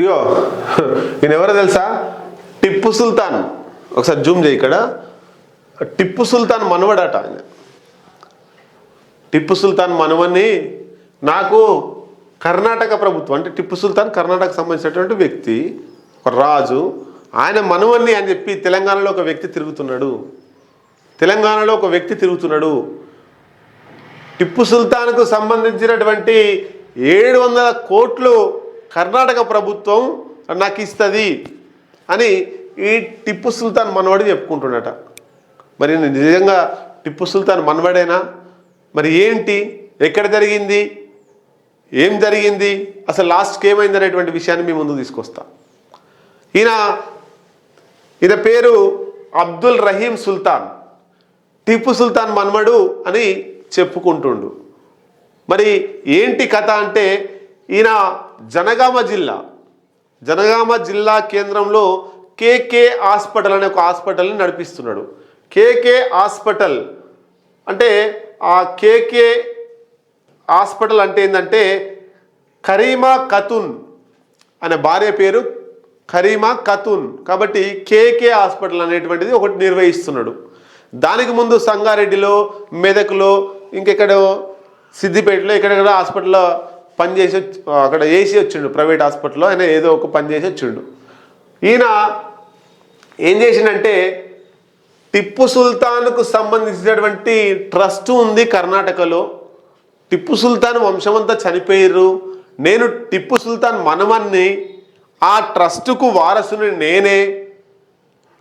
ఇగో ఈయన ఎవరో తెలుసా? టిప్పు సుల్తాన్. ఒకసారి జూమ్ చేయి ఇక్కడ. టిప్పు సుల్తాన్ మనవడట ఆయన. టిప్పు సుల్తాన్ మనవన్ని నాకు కర్ణాటక ప్రభుత్వం అంటే టిప్పు సుల్తాన్ కర్ణాటక సంబంధించినటువంటి వ్యక్తి ఒక రాజు ఆయన మనవన్ని అని చెప్పి తెలంగాణలో ఒక వ్యక్తి తిరుగుతున్నాడు. తెలంగాణలో ఒక వ్యక్తి తిరుగుతున్నాడు. టిప్పు సుల్తాన్కు సంబంధించినటువంటి ఏడు వందల కోట్లు కర్ణాటక ప్రభుత్వం నాకు ఇస్తుంది అని ఈ టిప్పు సుల్తాన్ మనవాడు చెప్పుకుంటున్నట మరి నిజంగా టిప్పు సుల్తాన్ మనవడేనా? మరి ఏంటి? ఎక్కడ జరిగింది? ఏం జరిగింది? అసలు లాస్ట్కి ఏమైంది అనేటువంటి విషయాన్ని మీ ముందు తీసుకొస్తా. ఈయన ఈయన పేరు అబ్దుల్ రహీం సుల్తాన్. టిప్పు సుల్తాన్ మన్మడు అని చెప్పుకుంటుండు. మరి ఏంటి కథ అంటే ఈయన జనగామ జిల్లా. జనగామ జిల్లా కేంద్రంలో కేకే హాస్పిటల్ అనే ఒక హాస్పిటల్ని నడిపిస్తున్నాడు. కేకే హాస్పిటల్ అంటే ఆ కేకే హాస్పిటల్ అంటే ఏంటంటే కరీమా ఖతున్ అనే భార్య పేరు కరీమా ఖతున్ కాబట్టి కేకే హాస్పిటల్ అనేటువంటిది ఒకటి నిర్వహిస్తున్నాడు. దానికి ముందు సంగారెడ్డిలో మెదక్లో ఇంకెక్కడో సిద్దిపేటలో ఎక్కడెక్కడ హాస్పిటల్లో పనిచేసి వచ్చి- అక్కడ ఏసీ వచ్చిండు ప్రైవేట్ హాస్పిటల్లో ఆయన ఏదో ఒక పని చేసి వచ్చిండు. ఈయన ఏం చేసిండంటే టిప్పు సుల్తాన్కు సంబంధించినటువంటి ట్రస్ట్ ఉంది కర్ణాటకలో. టిప్పు సుల్తాన్ వంశమంతా చనిపోయారు నేను టిప్పు సుల్తాన్ మనమన్ని ఆ ట్రస్టుకు వారసుని నేనే.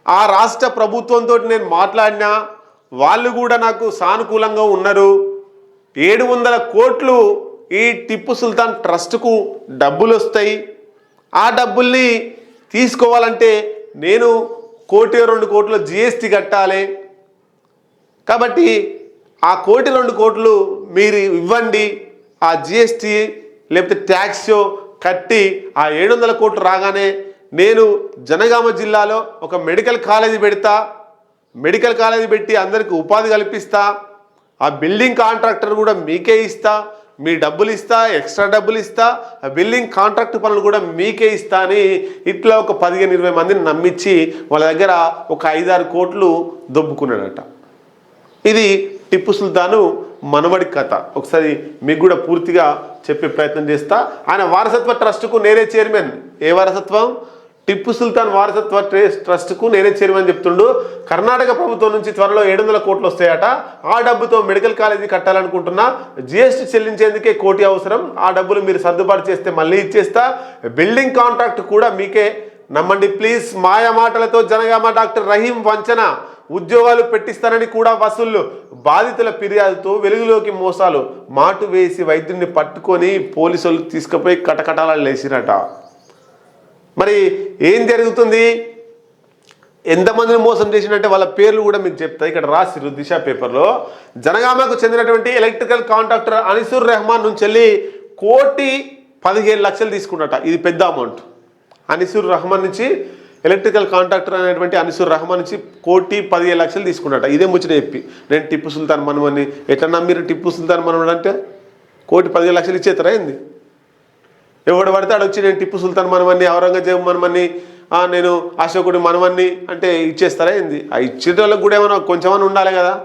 ఆ రాష్ట్ర ప్రభుత్వంతో నేను మాట్లాడినా వాళ్ళు కూడా నాకు సానుకూలంగా ఉన్నారు. ఏడు వందల కోట్లు ఈ టిప్పు సుల్తాన్ ట్రస్ట్కు డబ్బులు వస్తాయి ఆ డబ్బుల్ని తీసుకోవాలంటే నేను కోటి రెండు కోట్ల జిఎస్టీ కట్టాలి. కాబట్టి ఆ కోటి రెండు కోట్లు మీరు ఇవ్వండి. ఆ జిఎస్టీ లేకపోతే ట్యాక్స్ కట్టి ఆ ఏడు వందల కోట్లు రాగానే నేను జనగామ జిల్లాలో ఒక మెడికల్ కాలేజీ పెడతా. మెడికల్ కాలేజీ పెట్టి అందరికీ ఉపాధి కల్పిస్తా. ఆ బిల్డింగ్ కాంట్రాక్టర్ కూడా మీకే ఇస్తా. మీ డబ్బులు ఇస్తా ఎక్స్ట్రా డబ్బులు ఇస్తా బిల్డింగ్ కాంట్రాక్ట్ పనులు కూడా మీకే ఇస్తా అని ఇట్లా ఒక పదిహేను ఇరవై మందిని నమ్మించి వాళ్ళ దగ్గర ఒక ఐదారు కోట్లు దొబ్బుకున్నాడట. ఇది టిప్పు సుల్తాను మనవడి కథ. ఒకసారి మీకు కూడా పూర్తిగా చెప్పే ప్రయత్నం చేస్తా. ఆయన వారసత్వ ట్రస్ట్కు నేనే చైర్మన్. ఏ వారసత్వం? టిప్పు సుల్తాన్ వారసత్వ ట్రస్ట్కు నేనే చేరమని చెప్తుండు. కర్ణాటక ప్రభుత్వం నుంచి త్వరలో ఏడు వందల కోట్లు వస్తాయట. ఆ డబ్బుతో మెడికల్ కాలేజీ కట్టాలనుకుంటున్నా. జిఎస్టీ చెల్లించేందుకే కోటి అవసరం. ఆ డబ్బులు మీరు సర్దుబాటు చేస్తే మళ్ళీ ఇచ్చేస్తా. బిల్డింగ్ కాంట్రాక్ట్ కూడా మీకే. నమ్మండి ప్లీజ్. మాయ మాటలతో జనగామ డాక్టర్ రహీం వంచన. ఉద్యోగాలు పెట్టిస్తానని కూడా వసూళ్ళు. బాధితుల ఫిర్యాదుతో వెలుగులోకి మోసాలు. మాటు వేసి వైద్యుడిని పట్టుకొని పోలీసులు తీసుకుపోయి కటకటాలు లేచిరట. మరి ఏం జరుగుతుంది? ఎంతమందిని మోసం చేసినట్టే వాళ్ళ పేర్లు కూడా మీకు చెప్తా. ఇక్కడ రాసిరు దిశ పేపర్లో. జనగామకు చెందినటువంటి ఎలక్ట్రికల్ కాంట్రాక్టర్ అనిసుర్ రెహమాన్ నుంచి వెళ్ళి కోటి పదిహేను లక్షలు తీసుకున్నట. ఇది పెద్ద అమౌంట్. అనిసుర్ రహమాన్ నుంచి ఎలక్ట్రికల్ కాంట్రాక్టర్ అనేటువంటి అనిసుర్ రహమాన్ నుంచి కోటి పదిహేను లక్షలు తీసుకున్నట. ఇదే ముచ్చిన చెప్పి. నేను టిప్పు సుల్తాన్ మనమని ఎట్లా నమ్మిరు టిప్పు సుల్తాన్ మనమని అంటే? కోటి పదిహేను లక్షలు ఇచ్చేతరా ఏంది? ఎవడు పడితే ఆడు వచ్చి నేను టిప్పు సుల్తాన్ మనమని ఔరంగజేబు మనమని నేను అశోకుడి మనమని అంటే ఇచ్చేస్తారా ఏంది? ఆ ఇచ్చేటోళ్ళకి కూడా ఏమైనా కొంచెమని ఉండాలి కదా?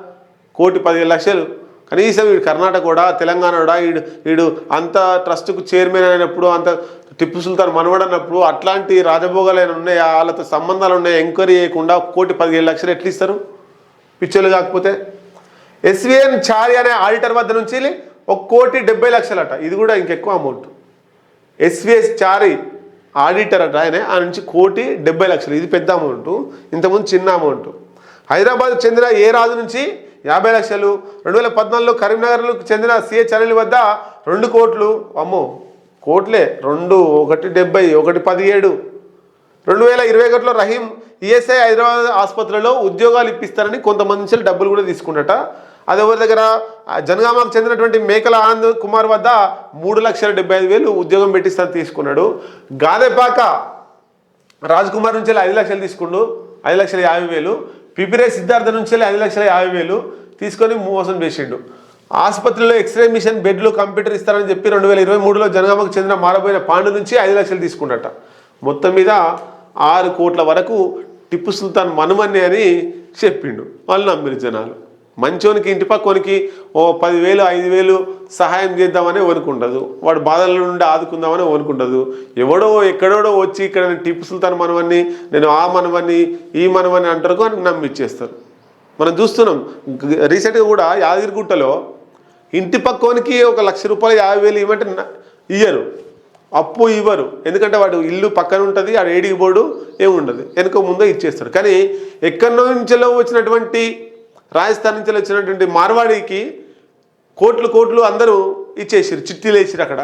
కోటి పదిహేను లక్షలు. కనీసం వీడు కర్ణాటక కూడా తెలంగాణ కూడా వీడు వీడు అంత ట్రస్ట్కు చైర్మన్ అయినప్పుడు అంత టిప్పు సుల్తాన్ మనవడన్నప్పుడు అట్లాంటి రాజభోగాలు ఏమైనా ఉన్నాయా? వాళ్ళతో సంబంధాలు ఉన్నాయి? ఎంక్వైరీ చేయకుండా కోటి పదిహేను లక్షలు ఎట్లా ఇస్తారు? పిచ్చర్లు కాకపోతే. ఎస్విఎన్ చారి అనే ఆడిటర్ వద్ద నుంచి ఒక కోటి డెబ్బై లక్షలట. ఇది కూడా ఇంకెక్కువ అమౌంట్. ఎస్విఎస్ చారి ఆడిటర్ అంట ఆయన. ఆ నుంచి కోటి డెబ్బై లక్షలు. ఇది పెద్ద అమౌంట్. ఇంతకుముందు చిన్న అమౌంట్. హైదరాబాద్ చెందిన ఏ రాజు నుంచి యాభై లక్షలు రెండు వేల పద్నాలుగులో కరీంనగర్కు చెందిన సిహెచ్ అనిల్ వద్ద రెండు కోట్లు. అమ్మో కోట్లే. రెండు ఒకటి డెబ్బై ఒకటి పదిహేడు. రెండు వేల ఇరవై ఒకటిలో రహీం ఈఎస్ఐ హైదరాబాద్ ఆసుపత్రిలో ఉద్యోగాలు ఇప్పిస్తారని కొంతమంది నుంచి డబ్బులు కూడా తీసుకున్నట. అది ఎవరి దగ్గర ఆ జనగామకు చెందినటువంటి మేకల ఆనంద్ కుమార్ వద్ద మూడు లక్షల డెబ్బై ఐదు వేలు ఉద్యోగం పెట్టిస్తాను తీసుకున్నాడు. గాదెపాక రాజ్ కుమార్ నుంచి వెళ్ళి ఐదు లక్షలు తీసుకుండు ఐదు లక్షల యాభై వేలు. పిపిరే సిద్ధార్థ నుంచి వెళ్ళి ఐదు లక్షల యాభై వేలు తీసుకొని మోసం చేసిండు. ఆసుపత్రిలో ఎక్స్రే మిషన్ బెడ్లు కంప్యూటర్ ఇస్తారని చెప్పి రెండు వేల ఇరవై మూడులో జనగామకు చెందిన మారబోయిన పాండు నుంచి ఐదు లక్షలు తీసుకున్నట. మొత్తం మీద ఆరు కోట్ల వరకు టిప్పు సుల్తాన్ మనుమన్ని అని చెప్పిండు. వాళ్ళు నమ్మిరు జనాలు. మంచోనికి ఇంటి పక్కోనికి ఓ పదివేలు ఐదు వేలు సహాయం చేద్దామని వనుకుండదు వాడు బాధల నుండి ఆదుకుందామని వనుకుండదు ఎవడో ఎక్కడోడో వచ్చి ఇక్కడ నేను టిప్పు సుల్తాన్ నేను ఆ మనవన్ని ఈ మనవని అంటారు అని నమ్మిచ్చేస్తారు మనం చూస్తున్నాం రీసెంట్గా కూడా యాదగిరిగుట్టలో ఇంటి పక్కోనికి ఒక లక్ష రూపాయలు యాభై వేలు ఇవ్వమంటే ఇయ్యరు. అప్పు ఇవ్వరు. ఎందుకంటే వాడు ఇల్లు పక్కన ఉంటుంది ఆడ ఏడికి బోర్డు ఏముండదు. వెనుక ముందో ఇచ్చేస్తాడు. కానీ ఎక్కడి నుంచో వచ్చినటువంటి రాజస్థాన్ నుంచి వచ్చినటువంటి మార్వాడికి కోట్లు కోట్లు అందరూ ఇచ్చేసారు చిట్టీలు వేసారు అక్కడ.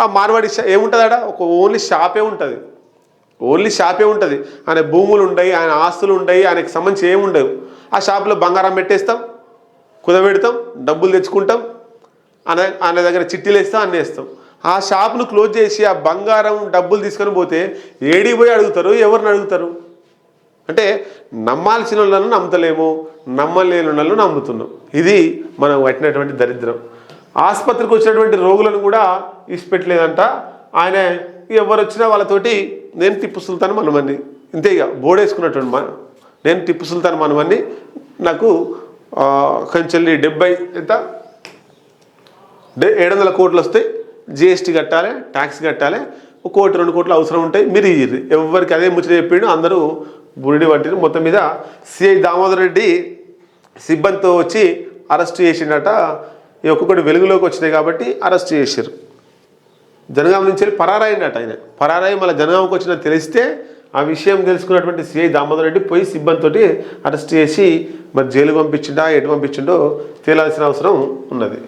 ఆ మార్వాడి షా ఏముంటుంది ఆడ ఒక ఓన్లీ షాపే ఉంటుంది. ఓన్లీ షాపే ఉంటుంది. ఆయన భూములు ఉండయి ఆయన ఆస్తులు ఉండయి ఆయనకి సంబంధించి ఏమి ఉండవు ఆ షాప్లో బంగారం పెట్టేస్తాం కుదబెడతాం డబ్బులు తెచ్చుకుంటాం ఆయన ఆయన దగ్గర చిట్టీలు వేస్తాం అన్నీ వేస్తాం. ఆ షాప్ను క్లోజ్ చేసి ఆ బంగారం డబ్బులు తీసుకొని పోతే ఏడిపోయి పోయి అడుగుతారు ఎవరిని అడుగుతారు? అంటే నమ్మాల్సిన వాళ్ళను నమ్ముతలేము నమ్మలేని వాళ్ళను నమ్ముతున్నాం. ఇది మనం పట్టినటువంటి దరిద్రం. ఆసుపత్రికి వచ్చినటువంటి రోగులను కూడా ఇష్టపెట్టలేదంట ఆయన ఎవరు వచ్చినా వాళ్ళతోటి నేను టిప్పు సుల్తాన్ మనమని ఇంతే ఇక బోర్డేసుకున్నటువంటి మన నేను టిప్పు సుల్తాన్ మనమని నాకు కొంచెల్లి కొంచెం డెబ్బై ఎంత? ఏడు వందల కోట్లు వస్తాయి. జిఎస్టీ కట్టాలి ట్యాక్స్ కట్టాలి. ఒక కోటి రెండు కోట్లు అవసరం ఉంటాయి. మీరు ఇయ్యి ఎవరికి అదే ముచ్చట చెప్పిండు అందరూ బురిడి పట్టిరు. మొత్తం మీద సిఐ దామోదర్ రెడ్డి సిబ్బందితో వచ్చి అరెస్ట్ చేసిండట. ఈ ఒక్కొక్కటి వెలుగులోకి వచ్చినాయి కాబట్టి అరెస్ట్ చేశారు జనగాం నుంచి వెళ్ళి పరారైండట ఆయన. పరారై మళ్ళీ జనగాంకి వచ్చిన తెలిస్తే ఆ విషయం తెలుసుకున్నటువంటి సిఐ దామోదర్ రెడ్డి పోయి సిబ్బందితోటి అరెస్ట్ చేసి మరి జైలు పంపించిండా ఎటు పంపించిండో తేలాల్సిన అవసరం ఉన్నది.